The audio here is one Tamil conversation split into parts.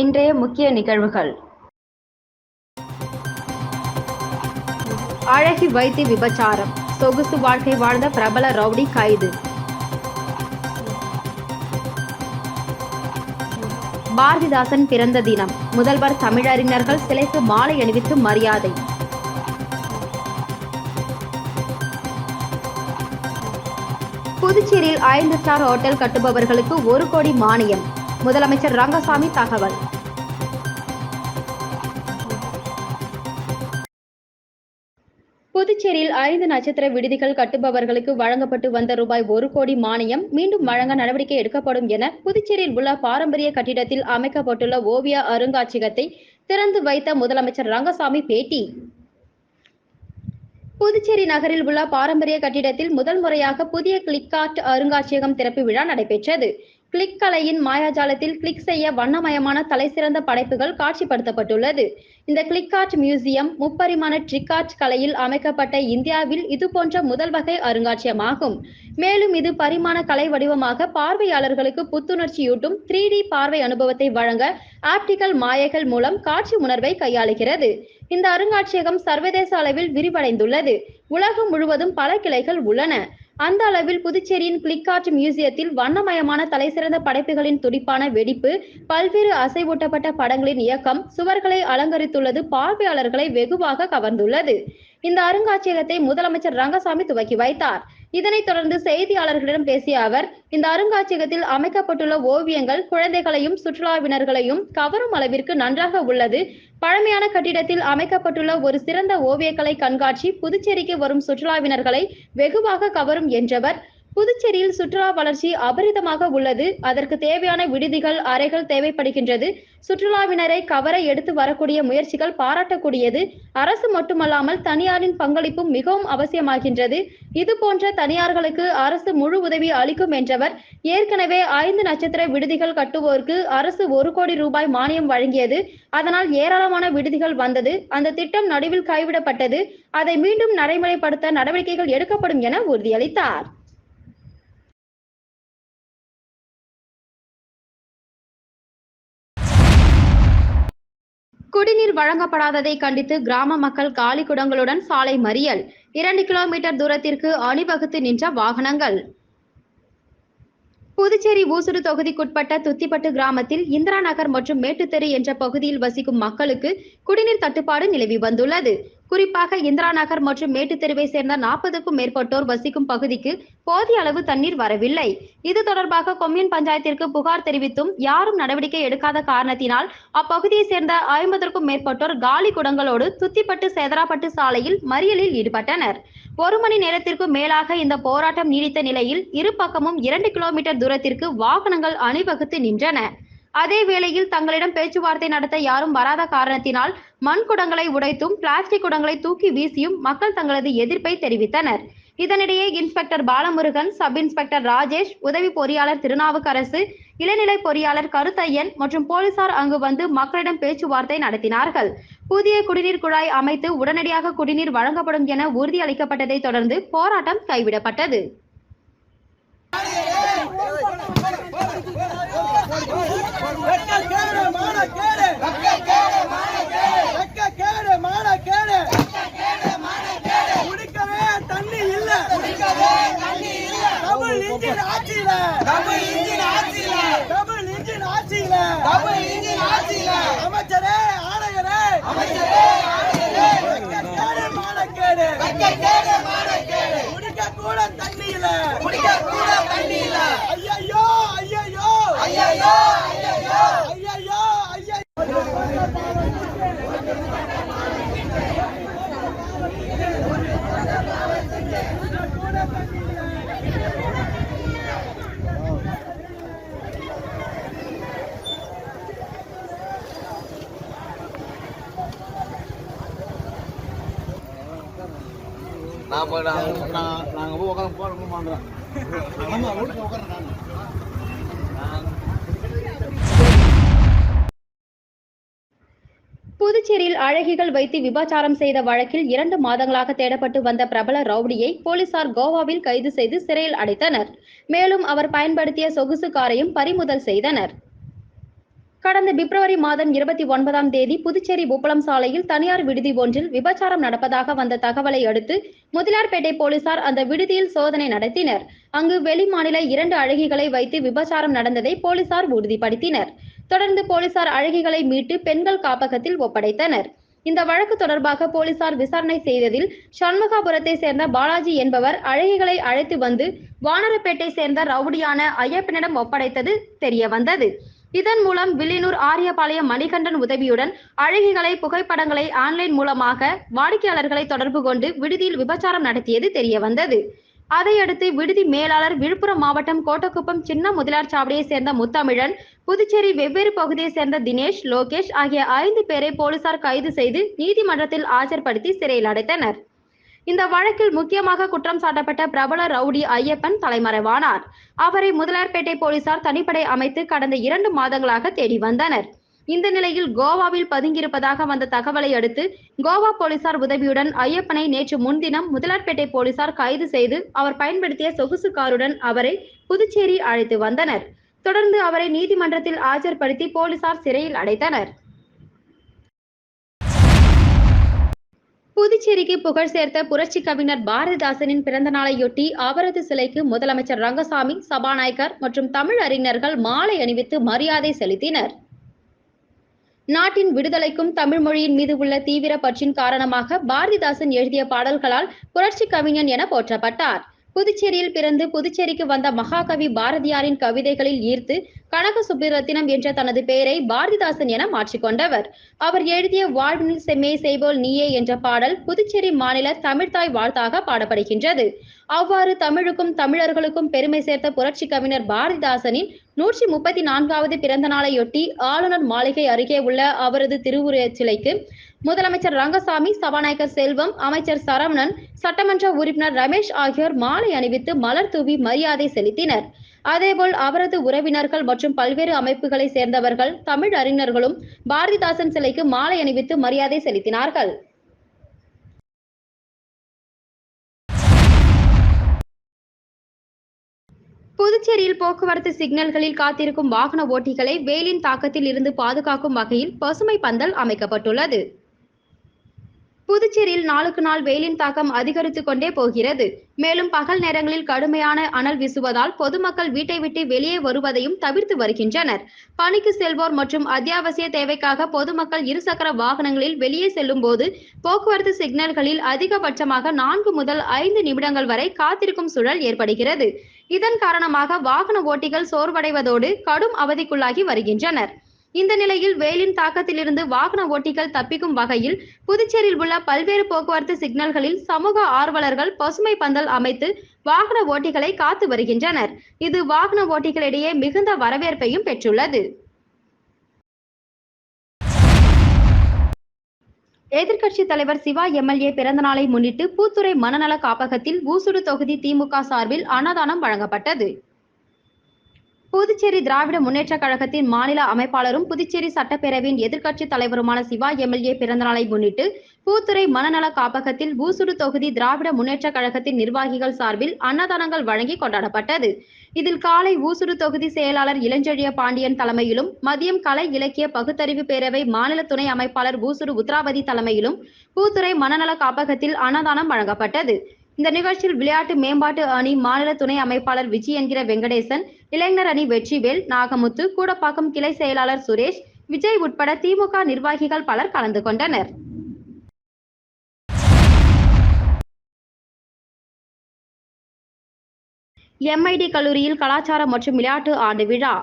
இன்றைய முக்கிய நிகழ்வுகள். அழகி வைத்திய விபச்சாரம். சொகுசு வாழ்க்கை வாழ்ந்த பிரபல ரவுடி கைது. பாரதிதாசன் பிறந்த தினம். முதல்வர் தமிழறிஞர்கள் சிலைக்கு மாலை அணிவித்து மரியாதை. புதுச்சேரியில் ஐந்து ஸ்டார் ஹோட்டல் கட்டுபவர்களுக்கு ஒரு கோடி மானியம். முதலமைச்சர் ரங்கசாமி தகவல். புதுச்சேரியில் ஐந்து நட்சத்திர விடுதிகள் கட்டுபவர்களுக்கு வழங்கப்பட்டு வந்த ரூபாய் ஒரு கோடி மானியம் மீண்டும் வழங்க நடவடிக்கை எடுக்கப்படும் என புதுச்சேரியில் உள்ள பாரம்பரிய கட்டிடத்தில் அமைக்கப்பட்டுள்ள ஓவிய அருங்காட்சியகத்தை திறந்து வைத்த முதலமைச்சர் ரங்கசாமி பேட்டி. புதுச்சேரி நகரில் உள்ள பாரம்பரிய கட்டிடத்தில் முதல் முறையாக புதிய கிளிக் அருங்காட்சியகம் திறப்பு விழா நடைபெற்றது. கிளிக் கலையின் மாயாஜாலத்தில் கிளிக் செய்ய வண்ணமயமான தலைசிறந்த படைப்புகள் காட்சிப்படுத்தப்பட்டுள்ளது. இந்த கிளிக் ஆர்ட் மியூசியம் முப்பரிமாண ட்ரிக் ஆர்ட் கலையில் அமைக்கப்பட்ட இந்தியாவில் இது போன்ற முதல் வகை அருங்காட்சியகமாகும். மேலும் இது பரிமாண கலை வடிவமாக பார்வையாளர்களுக்கு புத்துணர்ச்சியூட்டும் த்ரீ டி பார்வை அனுபவத்தை வழங்க ஆப்டிகல் மாயைகள் மூலம் காட்சி உணர்வை கையாளுகிறது. இந்த அருங்காட்சியகம் சர்வதேச அளவில் விரிவடைந்துள்ளது. உலகம் முழுவதும் பல கிளைகள் உள்ளன. அந்த அளவில் புதுச்சேரியின் கிளிக்கார்ட் மியூசியத்தில் வண்ணமயமான தலைசிறந்த படைப்புகளின் துடிப்பான வெடிப்பு பல்வேறு அசைவூட்டப்பட்ட படங்களின் இயக்கம் சுவர்களை அலங்கரித்துள்ளது பார்வையாளர்களை வெகுவாக கவர்ந்துள்ளது. இந்த அருங்காட்சியகத்தை முதலமைச்சர் ரங்கசாமி துவக்கி வைத்தார். இதனைத் தொடர்ந்து செய்தியாளர்களிடம் பேசிய அவர் இந்த அருங்காட்சியகத்தில் அமைக்கப்பட்டுள்ள ஓவியங்கள் குழந்தைகளையும் சுற்றுலாவினர்களையும் கவரும் அளவிற்கு நன்றாக உள்ளது. பழமையான கட்டிடத்தில் அமைக்கப்பட்டுள்ள ஒரு சிறந்த ஓவியக்கலை கண்காட்சி புதுச்சேரிக்கு வரும் சுற்றுலாவினர்களை வெகுவாக கவரும் என்றவர். புதுச்சேரியில் சுற்றுலா வளர்ச்சி அபரிதமாக உள்ளது. அதற்கு தேவையான விடுதிகள் அறைகள் தேவைப்படுகின்றது. சுற்றுலாவினரை கவர எடுத்து வரக்கூடிய முயற்சிகள் பாராட்டக்கூடியது. அரசு மட்டுமல்லாமல் தனியாரின் பங்களிப்பும் மிகவும் அவசியமாகின்றது. இது போன்ற தனியார்களுக்கு அரசு முழு உதவி அளிக்கும் என்றவர் ஏற்கனவே ஐந்து நட்சத்திர விடுதிகள் கட்டுவோருக்கு அரசு ஒரு கோடி ரூபாய் மானியம் வழங்கியது. அதனால் ஏராளமான விடுதிகள் வந்தது. அந்த திட்டம் நடுவில் கைவிடப்பட்டது. அதை மீண்டும் நடைமுறைப்படுத்த நடவடிக்கைகள் எடுக்கப்படும் என உறுதியளித்தார். குடிநீர் வழங்கப்படாததை கண்டித்து கிராம மக்கள் காலி குடங்களுடன் சாலை மறியல். இரண்டு கிலோமீட்டர் தூரத்திற்கு அணிவகுத்து நின்ற வாகனங்கள். புதுச்சேரி ஊசுடு தொகுதிக்குட்பட்ட துத்திப்பட்டு கிராமத்தில் இந்திரா நகர் மற்றும் மேட்டுத்தெரு என்ற பகுதியில் வசிக்கும் மக்களுக்கு குடிநீர் தட்டுப்பாடு நிலவி வந்துள்ளது. குறிப்பாக இந்திரா நகர் மற்றும் மேட்டுத்தெருவை சேர்ந்த நாற்பதுக்கும் மேற்பட்டோர் வசிக்கும் பகுதிக்கு போதிய அளவு தண்ணீர் வரவில்லை. இது தொடர்பாக கொம்யூன் பஞ்சாயத்திற்கு புகார் தெரிவித்தும் யாரும் நடவடிக்கை எடுக்காத காரணத்தினால் அப்பகுதியை சேர்ந்த ஐம்பதற்கும் மேற்பட்டோர் காலி குடங்களோடு துத்திப்பட்டு சேதராப்பட்டு சாலையில் மறியலில் ஈடுபட்டனர். ஒரு மணி நேரத்திற்கும் மேலாக இந்த போராட்டம் நீடித்த நிலையில் இரு பக்கமும் இரண்டு கிலோமீட்டர் தூரத்திற்கு வாகனங்கள் அணிவகுத்து நின்றன. அதே வேளையில் தங்களிடம் பேச்சுவார்த்தை நடத்த யாரும் வராத காரணத்தினால் மண் குடங்களை உடைத்தும் பிளாஸ்டிக் குடங்களை தூக்கி வீசியும் மக்கள் தங்களது எதிர்ப்பை தெரிவித்தனர். இதனிடையே inspector Balamurugan sub inspector Rajesh உதவி பொறியாளர் திருநாவுக்கரசு இளநிலை பொறியாளர் கருத்தையன் மற்றும் போலீசார் அங்கு வந்து மக்களிடம் பேச்சுவார்த்தை நடத்தினார்கள். புதிய குடிநீர் குழாய் அமைத்து உடனடியாக குடிநீர் வழங்கப்படும் என உறுதியளிக்கப்பட்டதை தொடர்ந்து போராட்டம் கைவிடப்பட்டது. குடிக்கவே தண்ணி இல்ல டபுள் இன்ஜின் ஆட்சியில. டபுள் நாங்கள் போய் உட்காந்து போட மாட்டோம் புதுச்சேரியில் அழகிகள் வைத்து விபச்சாரம் செய்த வழக்கில் இரண்டு மாதங்களாக தேடப்பட்டு வந்த பிரபல ரவுடியை போலீசார் கோவாவில் கைது செய்து சிறையில் அடைத்தனர். மேலும் அவர் பயன்படுத்திய சொகுசு காரையும் பறிமுதல் செய்தனர். கடந்த பிப்ரவரி மாதம் இருபத்தி ஒன்பதாம் தேதி புதுச்சேரி உப்பளம் சாலையில் தனியார் விடுதி ஒன்றில் விபச்சாரம் நடப்பதாக வந்த தகவலை அடுத்து முதலியார்பேட்டை போலீசார் அந்த விடுதியில் சோதனை நடத்தினர். அங்கு வெளிமாநில இரண்டு அழகிகளை வைத்து விபச்சாரம் நடந்ததை போலீசார் உறுதிப்படுத்தினர். தொடர்ந்து போலீசார் அழகிகளை மீட்டு பெண்கள் காப்பகத்தில் ஒப்படைத்தனர். இந்த வழக்கு தொடர்பாக போலீசார் விசாரணை செய்ததில் சண்முகாபுரத்தை சேர்ந்த பாலாஜி என்பவர் அழகிகளை அழைத்து வந்து வானரப்பேட்டை சேர்ந்த ரவுடியான ஐயப்பனிடம் ஒப்படைத்தது தெரியவந்தது. இதன் மூலம் வில்லியனூர் ஆரியபாளையம் மணிகண்டன் உதவியுடன் அழகிகளை புகைப்படங்களை ஆன்லைன் மூலமாக வாடிக்கையாளர்களை தொடர்பு கொண்டு விடுதியில் விபச்சாரம் நடத்தியது தெரிய வந்தது அதையடுத்து விடுதி மேலாளர் விழுப்புரம் மாவட்டம் கோட்டக்குப்பம் சின்ன முதலார் சாவடியை சேர்ந்த முத்தமிழன் புதுச்சேரி வெவ்வேறு பகுதியை சேர்ந்த தினேஷ் லோகேஷ் ஆகிய ஐந்து பேரை போலீசார் கைது செய்து நீதிமன்றத்தில் ஆஜர்படுத்தி சிறையில் அடைத்தனர். இந்த வழக்கில் முக்கியமாக குற்றம் சாட்டப்பட்ட பிரபல ரவுடி ஐயப்பன் தலைமறைவானார். அவரை முதலியார்பேட்டை போலீசார் தனிப்படை அமைத்து கடந்த இரண்டு மாதங்களாக தேடி வந்தனர். இந்த நிலையில் கோவாவில் பதுங்கியிருப்பதாக வந்த தகவலை அடுத்து கோவா போலீசார் உதவியுடன் ஐயப்பனை நேற்று முன்தினம் முதலார்பேட்டை போலீசார் கைது செய்து அவர் பயன்படுத்திய சொகுசு காருடன் அவரை புதுச்சேரி அழைத்து வந்தனர். தொடர்ந்து அவரை நீதிமன்றத்தில் ஆஜர்படுத்தி போலீசார் சிறையில் அடைத்தனர். புதுச்சேரிக்கு புகழ் சேர்த்த புரட்சி கவிஞர் பாரதிதாசனின் பிறந்த நாளையொட்டி அவரது சிலைக்கு முதலமைச்சர் ரங்கசாமி சபாநாயகர் மற்றும் தமிழ் அறிஞர்கள் மாலை அணிவித்து மரியாதை செலுத்தினர். நாட்டின் விடுதலைக்கும் தமிழ் மொழியின் மீது உள்ள தீவிர பற்றின் காரணமாக பாரதிதாசன் எழுதிய பாடல்களால் புரட்சி கவிஞன் என போற்றப்பட்டார். புதுச்சேரியில் பிறந்து புதுச்சேரிக்கு வந்த மகாகவி பாரதியாரின் கவிதைகளில் ஈர்த்து கனக சுப்பிரத்தினம் என்ற தனது பெயரை பாரதிதாசன் என மாற்றிக்கொண்டவர். அவர் எழுதிய வாழ்வினில் செம்மே செய்வோல் நீயே என்ற பாடல் புதுச்சேரி மாநில தமிழ்தாய் வாழ்த்தாக பாடப்படுகின்றது. அவ்வாறு தமிழுக்கும் தமிழர்களுக்கும் பெருமை சேர்த்த புரட்சி கவிஞர் பாரதிதாசனின் நூற்றி முப்பத்தி நான்காவது பிறந்த நாளையொட்டி ஆளுநர் மாளிகை அருகே உள்ள அவரது திருவுருவச் சிலைக்கு முதலமைச்சர் ரங்கசாமி சபாநாயகர் செல்வம் அமைச்சர் சரவணன் சட்டமன்ற உறுப்பினர் ரமேஷ் ஆகியோர் மாலை அணிவித்து மலர் தூவி மரியாதை செலுத்தினர். அதேபோல் அவரது உறவினர்கள் மற்றும் பல்வேறு அமைப்புகளை சேர்ந்தவர்கள் தமிழ் அறிஞர்களும் பாரதிதாசன் சிலைக்கு மாலை அணிவித்து மரியாதை செலுத்தினார்கள். புதுச்சேரியில் போக்குவரத்து சிக்னல்களில் காத்திருக்கும் வாகன ஓட்டிகளை வெயிலின் தாக்கத்தில் இருந்து பாதுகாக்கும் வகையில் பசுமை பந்தல் அமைக்கப்பட்டுள்ளது. புதுச்சேரியில் நாளுக்கு நாள் வெயிலின் தாக்கம் அதிகரித்துக் கொண்டே போகிறது. மேலும் பகல் நேரங்களில் கடுமையான அனல் வீசுவதால் பொதுமக்கள் வீட்டை விட்டு வெளியே வருவதையும் தவிர்த்து வருகின்றனர். பணிக்கு செல்வோர் மற்றும் அத்தியாவசிய தேவைக்காக பொதுமக்கள் இருசக்கர வாகனங்களில் வெளியே செல்லும் போது போக்குவரத்து சிக்னல்களில் அதிகபட்சமாக நான்கு முதல் ஐந்து நிமிடங்கள் வரை காத்திருக்கும் சூழல் ஏற்படுகிறது. இதன் காரணமாக வாகன ஓட்டிகள் சோர்வடைவதோடு கடும் அவதிக்குள்ளாகி வருகின்றனர். இந்த நிலையில் வெயிலின் தாக்கத்திலிருந்து வாகன ஓட்டிகள் தப்பிக்கும் வகையில் புதுச்சேரியில் உள்ள பல்வேறு போக்குவரத்து சிக்னல்களில் சமூக ஆர்வலர்கள் பசுமை பந்தல் அமைத்து வாகன ஓட்டிகளை காத்து வருகின்றனர். இது வாகன ஓட்டிகளிடையே மிகுந்த வரவேற்பையும் பெற்றுள்ளது. எதிர்க்கட்சி தலைவர் சிவா எம்எல்ஏ பிறந்தநாளை முன்னிட்டு பூத்துறை மனநல காப்பகத்தில் ஊசுடு தொகுதி திமுக சார்பில் அன்னதானம் வழங்கப்பட்டது. புதுச்சேரி திராவிட முன்னேற்ற கழகத்தின் மாநில அமைப்பாளரும் புதுச்சேரி சட்டப்பேரவையின் எதிர்க்கட்சி தலைவருமான சிவா எம்எல்ஏ பிறந்தநாளை முன்னிட்டு பூத்துறை மனநல காப்பகத்தில் ஊசுடு தொகுதி திராவிட முன்னேற்ற கழகத்தின் நிர்வாகிகள் சார்பில் அன்னதானங்கள் வழங்கி கொண்டாடப்பட்டது. இதில் காலை ஊசுடு தொகுதி செயலாளர் இளஞ்செழிய பாண்டியன் தலைமையிலும் மதியம் கலை இலக்கிய பகுத்தறிவு பேரவை மாநில துணை அமைப்பாளர் ஊசுடு உத்ராவதி தலைமையிலும் பூத்துறை மனநல காப்பகத்தில் அன்னதானம் வழங்கப்பட்டது. இந்த நிகழ்ச்சியில் விளையாட்டு மேம்பாட்டு அணி மாநில துணை அமைப்பாளர் விஜய் என்கிற வெங்கடேசன் இளைஞர் அணி வெற்றிவேல் நாகமுத்து கூடப்பாக்கம் கிளை செயலாளர் சுரேஷ் விஜய் உட்பட திமுக நிர்வாகிகள் பலர் கலந்து கொண்டனர். எம்ஐடி கல்லூரியில் கலாச்சாரம் மற்றும் விளையாட்டு ஆண்டு விழா.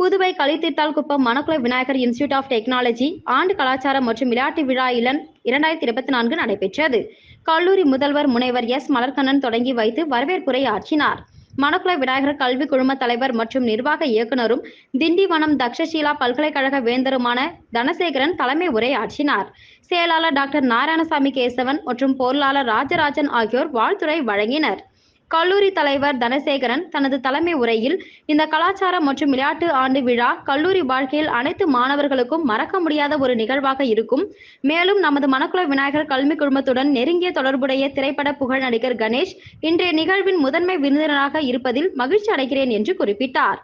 Puduvai Kalitheerthal Kuppam Manakula Vinayagar institute of technology ஆண்டு கலாச்சாரம் மற்றும் விளையாட்டு விழா இளன் இரண்டாயிரத்தி இருபத்தி நான்கு நடைபெற்றது. கல்லூரி முதல்வர் முனைவர் எஸ். மலர்கண்ணன் தொடங்கி வைத்து வரவேற்புரை ஆற்றினார். மணக்குள விநாயகர் கல்வி குழும தலைவர் மற்றும் நிர்வாக இயக்குனரும் திண்டிவனம் தக்ஷஷீலா பல்கலைக்கழக வேந்தருமான தனசேகரன் தலைமை உரை ஆற்றினார். செயலாளர் டாக்டர் நாராயணசாமி கேசவன் மற்றும் பொருளாளர் ராஜராஜன் ஆகியோர் வாழ்த்துரை வழங்கினர். கல்லூரி தலைவர் தனசேகரன் தனது தலைமை உரையில் இந்த கலாச்சாரம் மற்றும் விளையாட்டு ஆண்டு விழா கல்லூரி வாழ்க்கையில் அனைத்து மாணவர்களுக்கும் மறக்க முடியாத ஒரு நிகழ்வாக இருக்கும். மேலும் நமது மணக்குள விநாயகர் கல்வி குழுமத்துடன் நெருங்கிய தொடர்புடைய திரைப்பட புகழ் நடிகர் கணேஷ் இன்றைய நிகழ்வின் முதன்மை விருந்தினராக இருப்பதில் மகிழ்ச்சி அடைகிறேன் என்று குறிப்பிட்டார்.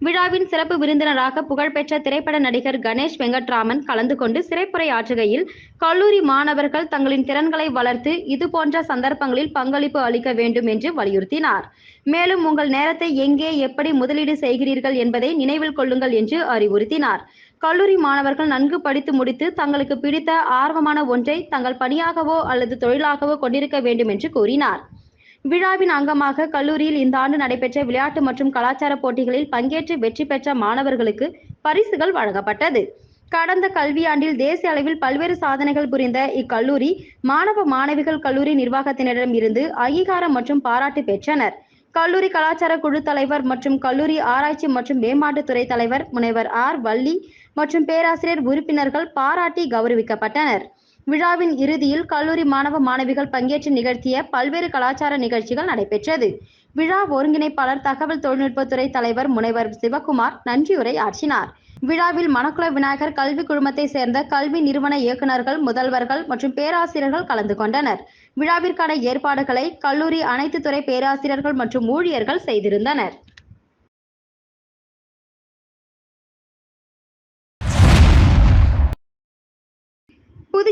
விழாவின் சிறப்பு விருந்தினராக புகழ்பெற்ற திரைப்பட நடிகர் கணேஷ் வெங்கட்ராமன் கலந்து கொண்டு சிறைப்புரை ஆற்றுகையில் கல்லூரி மாணவர்கள் தங்களின் திறன்களை வளர்த்து இதுபோன்ற சந்தர்ப்பங்களில் பங்களிப்பு அளிக்க வேண்டும் என்று வலியுறுத்தினார். மேலும் உங்கள் நேரத்தை எங்கே எப்படி முதலீடு செய்கிறீர்கள் என்பதை நினைவில் கொள்ளுங்கள் என்று அறிவுறுத்தினார். கல்லூரி மாணவர்கள் நன்கு படித்து முடித்து தங்களுக்கு பிடித்த ஆர்வமான ஒன்றை தங்கள் பணியாகவோ அல்லது தொழிலாகவோ கொண்டிருக்க வேண்டும் என்று கூறினார். விழாவின் அங்கமாக கல்லூரியில் இந்த ஆண்டு நடைபெற்ற விளையாட்டு மற்றும் கலாச்சார போட்டிகளில் பங்கேற்று வெற்றி பெற்ற மாணவர்களுக்கு பரிசுகள் வழங்கப்பட்டது. கடந்த கல்வியாண்டில் தேசிய அளவில் பல்வேறு சாதனைகள் புரிந்த இக்கல்லூரி மாணவ மாணவிகள் கல்லூரி நிர்வாகத்தினரிடம் இருந்து அங்கீகாரம் மற்றும் பாராட்டு பெற்றனர். கல்லூரி கலாச்சார குழு தலைவர் மற்றும் கல்லூரி ஆராய்ச்சி மற்றும் மேம்பாட்டுத்துறை தலைவர் முனைவர் ஆர் வள்ளி மற்றும் பேராசிரியர் உறுப்பினர்கள் பாராட்டி கௌரவிக்கப்பட்டனர். விழாவின் இறுதியில் கல்லூரி மாணவ மாணவிகள் பங்கேற்று நிகழ்த்திய பல்வேறு கலாச்சார நிகழ்ச்சிகள் நடைபெற்றது. விழா ஒருங்கிணைப்பாளர் தகவல் தொழில்நுட்பத்துறை தலைவர் முனைவர் சிவகுமார் நன்றியுரை ஆற்றினார். விழாவில் மணக்குள விநாயகர் கல்வி குழுமத்தை சேர்ந்த கல்வி நிறுவன இயக்குநர்கள் முதல்வர்கள் மற்றும் பேராசிரியர்கள் கலந்து கொண்டனர். விழாவிற்கான ஏற்பாடுகளை கல்லூரி அனைத்து துறை பேராசிரியர்கள் மற்றும் ஊழியர்கள் செய்திருந்தனர்.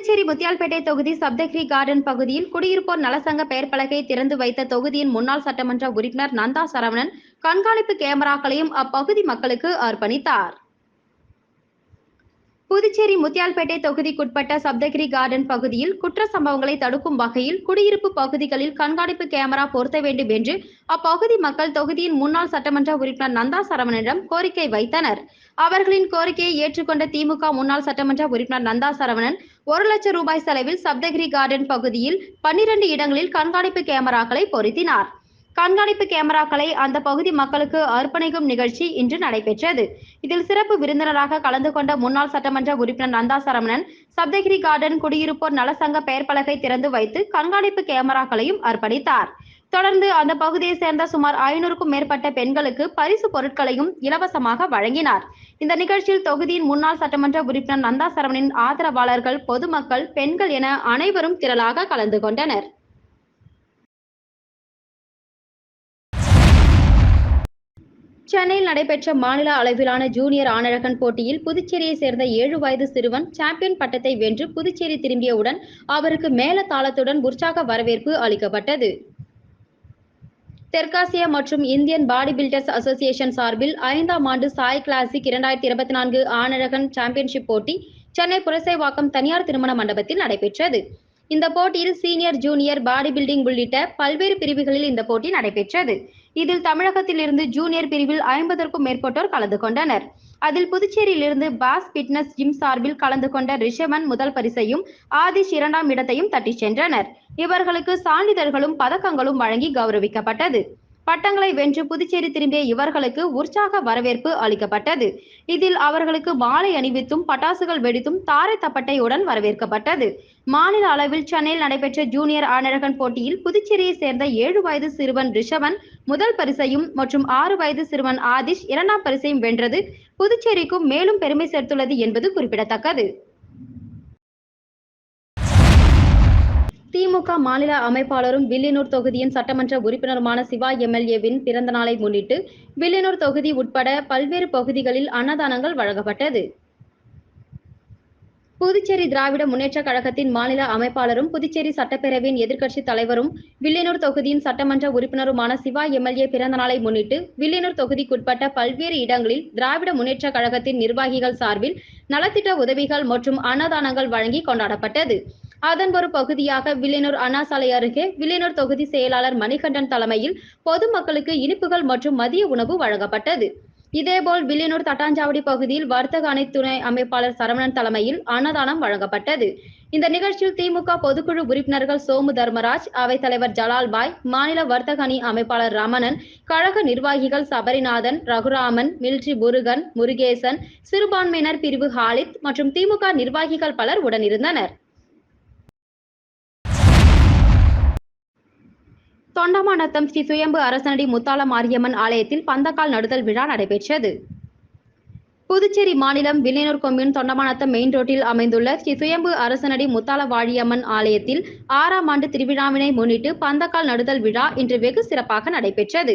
புதுச்சேரி முத்தியால்பேட்டை தொகுதி சப்தகிரி கார்டன் பகுதியில் குடியிருப்போர் நலசங்க பெயர் பலகை திறந்து வைத்த தொகுதியின் முன்னாள் சட்டமன்ற உறுப்பினர் நந்தா சரவணன் கண்காணிப்பு கேமராக்களையும் அப்பகுதி மக்களுக்கு அர்ப்பணித்தார். புதுச்சேரி முத்தியால்பேட்டை தொகுதிக்குட்பட்ட சப்தகிரி கார்டன் பகுதியில் குற்ற சம்பவங்களை தடுக்கும் வகையில் குடியிருப்பு பகுதிகளில் கண்காணிப்பு கேமரா பொருத்த வேண்டும் என்று அப்பகுதி மக்கள் தொகுதியின் முன்னாள் சட்டமன்ற உறுப்பினர் நந்தா சரவணனிடம் கோரிக்கை வைத்தனர். அவர்களின் கோரிக்கையை ஏற்றுக்கொண்ட திமுக முன்னாள் சட்டமன்ற உறுப்பினர் நந்தா சரவணன் ஒரு லட்சம் ரூபாய் செலவில் சப்தகிரி கார்டன் பகுதியில் பன்னிரண்டு இடங்களில் கண்காணிப்பு கேமராக்களை பொருத்தினார். கண்காணிப்பு கேமராக்களை அந்த பகுதி மக்களுக்கு அர்ப்பணிக்கும் நிகழ்ச்சி இன்று நடைபெற்றது. இதில் சிறப்பு விருந்தினராக கலந்து கொண்ட முன்னாள் சட்டமன்ற உறுப்பினர் நந்தா சரவணன் சப்தகிரி கார்டன் குடியிருப்போர் நலசங்க பெயர் பலகை திறந்து வைத்து கண்காணிப்பு கேமராக்களையும் அர்ப்பணித்தார். தொடர்ந்து அந்த பகுதியை சேர்ந்த சுமார் ஐநூறுக்கும் மேற்பட்ட பெண்களுக்கு பரிசு பொருட்களையும் இலவசமாக வழங்கினார். இந்த நிகழ்ச்சியில் தொகுதியின் முன்னாள் சட்டமன்ற உறுப்பினர் நந்தா சரவணின் ஆதரவாளர்கள் பொதுமக்கள் பெண்கள் என அனைவரும் திரளாக கலந்து கொண்டனர். சென்னையில் நடைபெற்ற மாநில அளவிலான ஜூனியர் ஆணழகன் போட்டியில் புதுச்சேரியை சேர்ந்த ஏழு வயது சிறுவன் சாம்பியன் பட்டத்தை வென்று புதுச்சேரி திரும்பியவுடன் அவருக்கு மேல தாளத்துடன் உற்சாக வரவேற்பு அளிக்கப்பட்டது. தெற்காசிய மற்றும் இந்தியன் பாடி பில்டர்ஸ் அசோசியேஷன் சார்பில் ஐந்தாம் ஆண்டு சாய் கிளாசிக் இரண்டாயிரத்தி இருபத்தி நான்கு ஆணழகன் சாம்பியன்ஷிப் போட்டி சென்னை புரசைவாக்கம் தனியார் திருமண மண்டபத்தில் நடைபெற்றது. இந்த போட்டியில் சீனியர் ஜூனியர் பாடி பில்டிங் உள்ளிட்ட பல்வேறு பிரிவுகளில் இந்த போட்டி நடைபெற்றது. இதில் தமிழகத்திலிருந்து ஜூனியர் பிரிவில் ஐம்பதற்கும் மேற்பட்டோர் கலந்து கொண்டனர். அதில் புதுச்சேரியிலிருந்து பாஸ் பிட்னஸ் ஜிம் சார்பில் கலந்து கொண்ட ரிஷவன் முதல் பரிசையும் ஆதிஷ் இரண்டாம் இடத்தையும் தட்டிச் சென்றனர். இவர்களுக்கு சான்றிதழ்களும் பதக்கங்களும் வழங்கி கௌரவிக்கப்பட்டது. பட்டங்களை வென்று புதுச்சேரி திரும்பிய இவர்களுக்கு உற்சாக வரவேற்பு அளிக்கப்பட்டது. இதில் அவர்களுக்கு மாலை அணிவித்தும் பட்டாசுகள் வெடித்தும் தாரை தப்பட்டையுடன் வரவேற்கப்பட்டது. மாநில அளவில் சென்னையில் நடைபெற்ற ஜூனியர் ஆணழகன் போட்டியில் புதுச்சேரியை சேர்ந்த ஏழு வயது சிறுவன் ரிஷவன் முதல் பரிசையும் மற்றும் ஆறு வயது சிறுவன் ஆதிஷ் இரண்டாம் பரிசையும் வென்றது. புதுச்சேரிக்கும் மேலும் பெருமை சேர்த்துள்ளது என்பது குறிப்பிடத்தக்கது. திமுக மாநில அமைப்பாளரும் வில்லியனூர் தொகுதியின் சட்டமன்ற உறுப்பினருமான சிவா எம்எல்ஏவின் பிறந்த நாளை முன்னிட்டு வில்லியனூர் தொகுதி உட்பட பல்வேறு பகுதிகளில் அன்னதானங்கள் வழங்கப்பட்டது. புதுச்சேரி திராவிட முன்னேற்ற கழகத்தின் மாநில அமைப்பாளரும் புதுச்சேரி சட்டப்பேரவையின் எதிர்க்கட்சி தலைவரும் வில்லியனூர் தொகுதியின் சட்டமன்ற உறுப்பினருமான சிவா எம்எல்ஏ பிறந்த நாளை முன்னிட்டு வில்லியனூர் தொகுதிக்குட்பட்ட பல்வேறு இடங்களில் திராவிட முன்னேற்ற கழகத்தின் நிர்வாகிகள் சார்பில் நலத்திட்ட உதவிகள் மற்றும் அன்னதானங்கள் வழங்கி கொண்டாடப்பட்டது. அதன் ஒரு பகுதியாக வில்லியனூர் அண்ணா சாலை அருகே வில்லியனூர் தொகுதி செயலாளர் மணிகண்டன் தலைமையில் பொதுமக்களுக்கு இனிப்புகள் மற்றும் மதிய உணவு வழங்கப்பட்டது. இதேபோல் வில்லியனூர் தட்டாஞ்சாவடி பகுதியில் வர்த்தக அணை துணை அமைப்பாளர் சரவணன் தலைமையில் அன்னதானம் வழங்கப்பட்டது. இந்த நிகழ்ச்சியில் திமுக பொதுக்குழு உறுப்பினர்கள் சோமு தர்மராஜ் அவைத்தலைவர் ஜலால்பாய் மாநில வர்த்தக அணி அமைப்பாளர் ரமணன் கழக நிர்வாகிகள் சபரிநாதன் ரகுராமன் மில்ட்ரி முருகன் முருகேசன் சிறுபான்மையினர் பிரிவு ஹாலித் மற்றும் திமுக நிர்வாகிகள் பலர் உடனிருந்தனர். தொண்டமாநத்தம் ஸ்ரீ சுயம்பு அரசனடி முத்தாள மாரியம்மன் ஆலயத்தில் பந்தக்கால் நடுதல் விழா நடைபெற்றது. புதுச்சேரி மாநிலம் வில்லியனூர் கொம்யூன் தொண்டமாநத்தம் மெயின் ரோட்டில் அமைந்துள்ள ஸ்ரீ சுயம்பு அரசனடி முத்தாள வாழியம்மன் ஆலயத்தில் ஆறாம் ஆண்டு திருவிழாவினை முன்னிட்டு பந்தக்கால் நடுதல் விழா இன்று வெகு சிறப்பாக நடைபெற்றது.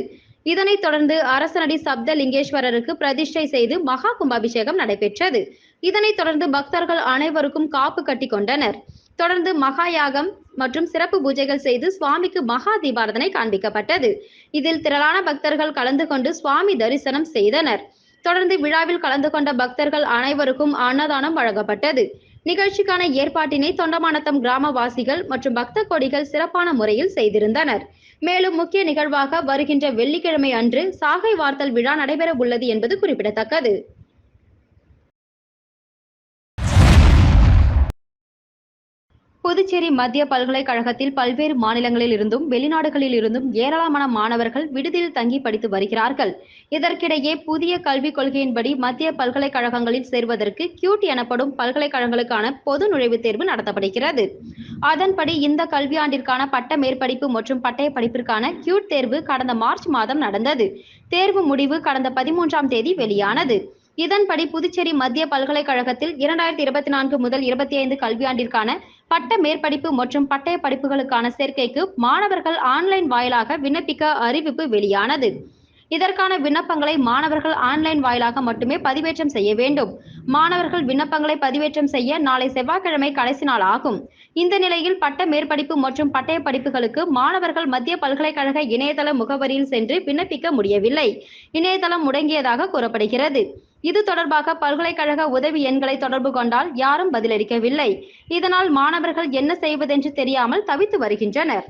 இதனைத் தொடர்ந்து அரசனடி சப்த லிங்கேஸ்வரருக்கு பிரதிஷ்டை செய்து மகா கும்பாபிஷேகம் நடைபெற்றது. இதனைத் தொடர்ந்து பக்தர்கள் அனைவருக்கும் காப்பு கட்டி கொண்டனர். தொடர்ந்து மகா யாகம் மற்றும் சிறப்பு பூஜைகள் செய்து சுவாமிக்கு மகா தீபாரதனை காண்பிக்கப்பட்டது. இதில் திரளான பக்தர்கள் கலந்து கொண்டு சுவாமி தரிசனம் செய்தனர். தொடர்ந்து விழாவில் கலந்து கொண்ட பக்தர்கள் அனைவருக்கும் அன்னதானம் வழங்கப்பட்டது. நிகழ்ச்சிக்கான ஏற்பாட்டினை தொண்டமானத்தம் கிராமவாசிகள் மற்றும் பக்த கொடிகள் சிறப்பான முறையில் செய்திருந்தனர். மேலும் முக்கிய நிகழ்வாக வருகின்ற வெள்ளிக்கிழமை அன்று சாகை வார்த்தல் விழா நடைபெற உள்ளது என்பது குறிப்பிடத்தக்கது. புதுச்சேரி மத்திய பல்கலைக்கழகத்தில் பல்வேறு மாநிலங்களில் இருந்தும் வெளிநாடுகளில் இருந்தும் ஏராளமான மாணவர்கள் விடுதியில் தங்கி படித்து வருகிறார்கள். இதற்கிடையே புதிய கல்விக் கொள்கையின்படி மத்திய பல்கலைக்கழகங்களில் சேர்வதற்கு கியூட் எனப்படும் பல்கலைக்கழகங்களுக்கான பொது நுழைவுத் தேர்வு நடத்தப்படுகிறது. அதன்படி இந்த கல்வியாண்டிற்கான பட்ட மேற்படிப்பு மற்றும் பட்டய படிப்பிற்கான கியூட் தேர்வு கடந்த மார்ச் மாதம் நடந்தது. தேர்வு முடிவு கடந்த பதிமூன்றாம் தேதி வெளியானது. இதன்படி புதுச்சேரி மத்திய பல்கலைக்கழகத்தில் இரண்டாயிரத்தி இருபத்தி நான்கு முதல் இருபத்தி ஐந்து கல்வியாண்டிற்கான பட்ட மேற்படிப்பு மற்றும் பட்டய படிப்புகளுக்கான சேர்க்கைக்கு மாணவர்கள் ஆன்லைன் வாயிலாக விண்ணப்பிக்க அறிவிப்பு வெளியானது. இதற்கான விண்ணப்பங்களை மாணவர்கள் ஆன்லைன் வாயிலாக மட்டுமே பதிவேற்றம் செய்ய வேண்டும். மாணவர்கள் விண்ணப்பங்களை பதிவேற்றம் செய்ய நாளை செவ்வாய்க்கிழமை கடைசி நாள் ஆகும். இந்த நிலையில் பட்ட மேற்படிப்பு மற்றும் பட்டய படிப்புகளுக்கு மாணவர்கள் மத்திய பல்கலைக்கழக இணையதள முகவரியில் சென்று விண்ணப்பிக்க முடியவில்லை. இணையதளம் முடங்கியதாக கூறப்படுகிறது. இது தொடர்பாக பல்கலைக்கழக உதவி எண்களை தொடர்பு கொண்டால் யாரும் பதிலளிக்கவில்லை. இதனால் மாணவர்கள் என்ன செய்வதென்று தெரியாமல் தவித்து வருகின்றனர்.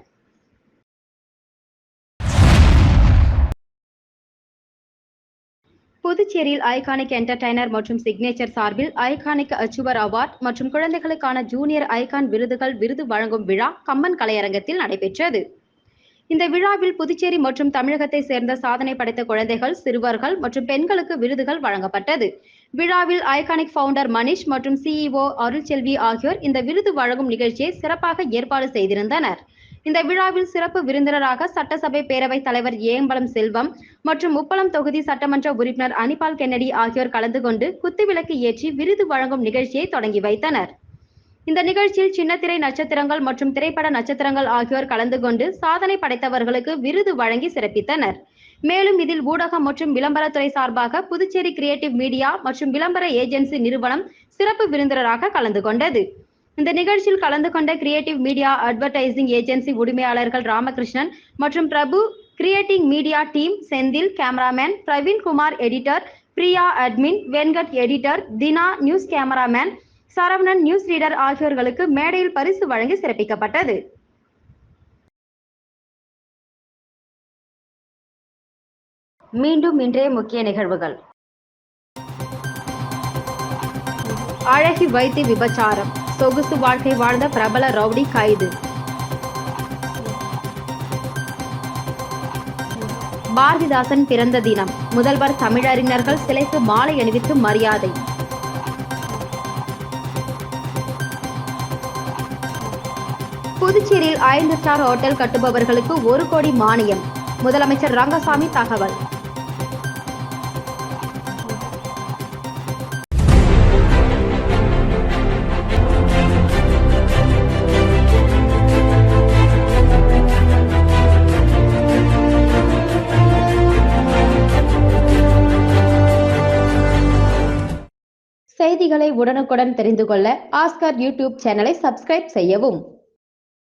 புதுச்சேரியில் ஐகானிக் என்டர்டைனர் மற்றும் சிக்னேச்சர் சார்பில் ஐகானிக் அச்சுவர் அவார்ட் மற்றும் குழந்தைகளுக்கான ஜூனியர் ஐகான் விருதுகள் விருது வழங்கும் விழா கம்மன் கலையரங்கத்தில் நடைபெற்றது. இந்த விழாவில் புதுச்சேரி மற்றும் தமிழகத்தை சேர்ந்த சாதனை படைத்த குழந்தைகள் சிறுவர்கள் மற்றும் பெண்களுக்கு விருதுகள் வழங்கப்பட்டது. விழாவில் ஐகானிக் ஃபவுண்டர் மணிஷ் மற்றும் சிஇஓ அருள்செல்வி ஆகியோர் இந்த விருது வழங்கும் நிகழ்ச்சியை சிறப்பாக ஏற்பாடு செய்திருந்தனர். இந்த விழாவில் சிறப்பு விருந்தினராக சட்டசபை பேரவைத் தலைவர் ஏம்பலம் செல்வம் மற்றும் உப்பளம் தொகுதி சட்டமன்ற உறுப்பினர் அனிபால் கென்னடி ஆகியோர் கலந்து கொண்டு குத்துவிளக்கு ஏற்றி விருது வழங்கும் நிகழ்ச்சியை தொடங்கி வைத்தனர். இந்த நிகழ்ச்சியில் சின்னத்திரை நட்சத்திரங்கள் மற்றும் திரைப்பட நட்சத்திரங்கள் ஆகியோர் கலந்து கொண்டு சாதனை படைத்தவர்களுக்கு விருது வழங்கி சிறப்பித்தனர். மேலும் இதில் ஊடகம் மற்றும் விளம்பரத்துறை சார்பாக புதுச்சேரி கிரியேட்டிவ் மீடியா மற்றும் விளம்பர ஏஜென்சி நிறுவனம் சிறப்பு விருந்தினராக கலந்து கொண்டது. இந்த நிகழ்ச்சியில் கலந்து கொண்ட கிரியேட்டிவ் மீடியா அட்வர்டைசிங் ஏஜென்சி உரிமையாளர்கள் ராமகிருஷ்ணன் மற்றும் Prabhu creating media team Senthil cameraman Praveen Kumar editor Priya admin Venkat editor Dhina news cameraman Saravanan news reader ஆகியோர்களுக்கு மேடையில் பரிசு வழங்கி சிறப்பிக்கப்பட்டது. மீண்டும் இன்றைய முக்கிய நிகழ்வுகள். அழகி வைத்திய விபச்சாரம். சொகுசு வாழ்க்கை வாழ்ந்த பிரபல ரவுடி கைது. பாரதிதாசன் பிறந்த தினம். முதல்வர் தமிழறிஞர்கள் சிலைக்கு மாலை அணிவித்து மரியாதை. புதுச்சேரியில் ஐந்து ஸ்டார் ஹோட்டல் கட்டுபவர்களுக்கு ஒரு கோடி மானியம். முதலமைச்சர் ரங்கசாமி தகவல். செய்திகளை உடனுக்குடன் தெரிந்து கொள்ள ஆஸ்கர் யூடியூப் சேனலை சப்ஸ்கிரைப் செய்யவும்.